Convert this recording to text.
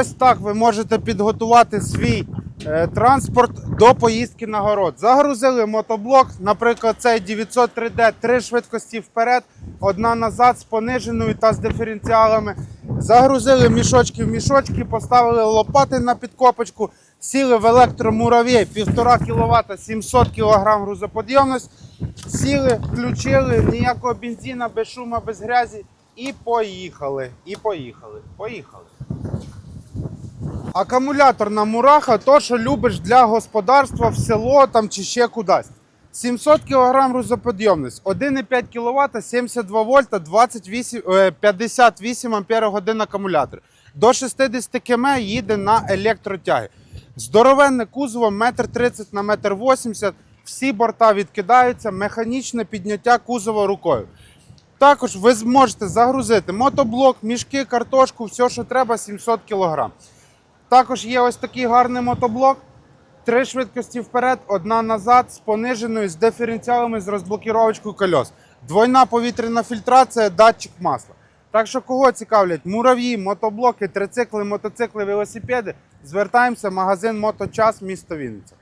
Ось так ви можете підготувати свій е, транспорт до поїздки на город. Загрузили мотоблок, наприклад, цей 903D, три швидкості вперед, одна назад з пониженою та з диференціалами. Загрузили мішочки в мішочки, поставили лопати на підкопочку, сіли в електромуравей 1,5 кВт, 700 кг грузоподйомність. Сіли, включили, ніякого бензина, без шуму, без грязі. І поїхали. І поїхали. Поїхали. Акумуляторна мураха, то, що любиш для господарства в село там чи ще кудись. 700 кг грузоподйомність, 1,5 кВт, 72 вольта, 28, е, 58 ампер годин акумулятор. До 60 км їде на електротяги. Здоровенне кузово 1,30 на 1,80 м. Всі борта відкидаються, механічне підняття кузова рукою. Також ви зможете загрузити мотоблок, мішки, картошку, все, що треба, 700 кг. Також є ось такий гарний мотоблок. Три швидкості вперед, одна назад, з пониженою, з диференціалами, з розблокіровочкою кольос. Двойна повітряна фільтрація, датчик масла. Так що кого цікавлять мурав'ї, мотоблоки, трицикли, мотоцикли, велосипеди, звертаємося в магазин Моточас, місто Вінниця.